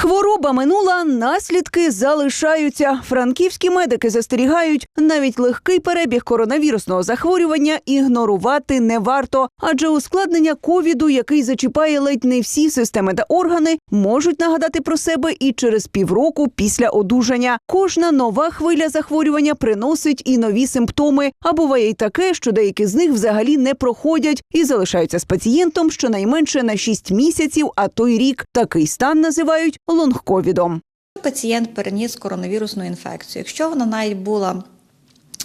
Хвороба минула, наслідки залишаються. Франківські медики застерігають, навіть легкий перебіг коронавірусного захворювання ігнорувати не варто, адже ускладнення ковіду, який зачіпає ледь не всі системи та органи, можуть нагадати про себе і через півроку після одужання. Кожна нова хвиля захворювання приносить і нові симптоми. А буває й таке, що деякі з них взагалі не проходять і залишаються з пацієнтом щонайменше на 6 місяців, а то й рік. Такий стан називають лонгковідом. Пацієнт переніс коронавірусну інфекцію. Якщо вона навіть була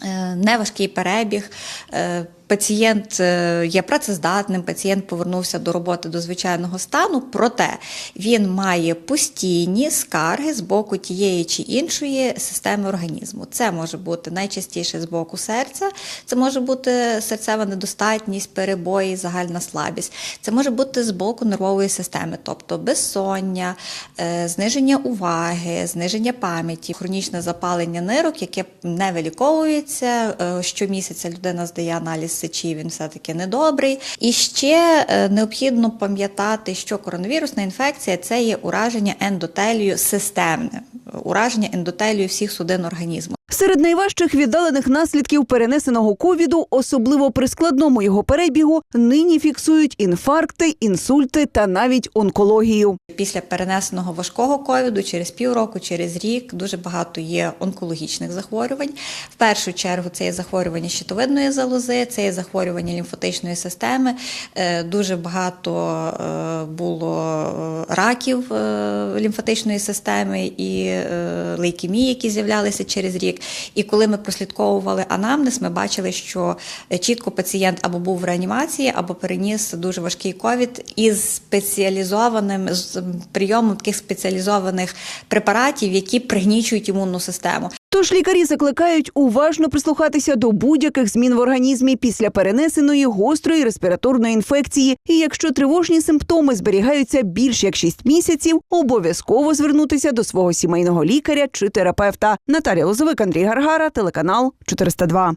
е, неважкий перебіг, е, пацієнт е, є працездатним, пацієнт повернувся до роботи до звичайного стану, проте він має постійні скарги з боку тієї чи іншої системи організму. Це може бути найчастіше з боку серця, це може бути серцева недостатність, перебої, загальна слабість. Це може бути з боку нервової системи, тобто безсоння, е, зниження уваги, зниження пам'яті, хронічне запалення нирок, яке не виліковується. Е, Щомісяця людина здає аналіз сечі, він все-таки недобрий. І ще е, необхідно пам'ятати, що коронавірусна інфекція це є ураження ендотелію системне, ураження ендотелію всіх судин організму. Серед найважчих віддалених наслідків перенесеного ковіду, особливо при складному його перебігу, нині фіксують інфаркти, інсульти та навіть онкологію. Після перенесеного важкого ковіду через півроку, через рік дуже багато є онкологічних захворювань. В першу чергу це є захворювання щитовидної залози, це є захворювання лімфатичної системи. Е, Дуже багато е, було е, раків лімфатичної системи і лейкемії, які з'являлися через рік. І коли ми прослідковували анамнез, ми бачили, що е, чітко пацієнт або був в реанімації, або переніс дуже важкий ковід із спеціалізованим з прийомом таких спеціалізованих препаратів, які пригнічують імунну систему. Тож лікарі закликають уважно прислухатися до будь-яких змін в організмі після перенесеної гострої респіраторної інфекції. І якщо тривожні симптоми зберігаються більш як 6 місяців, обов'язково звернутися до свого сімейного лікаря чи терапевта. Наталія Лозовик, Андрій Гаргара, телеканал 402.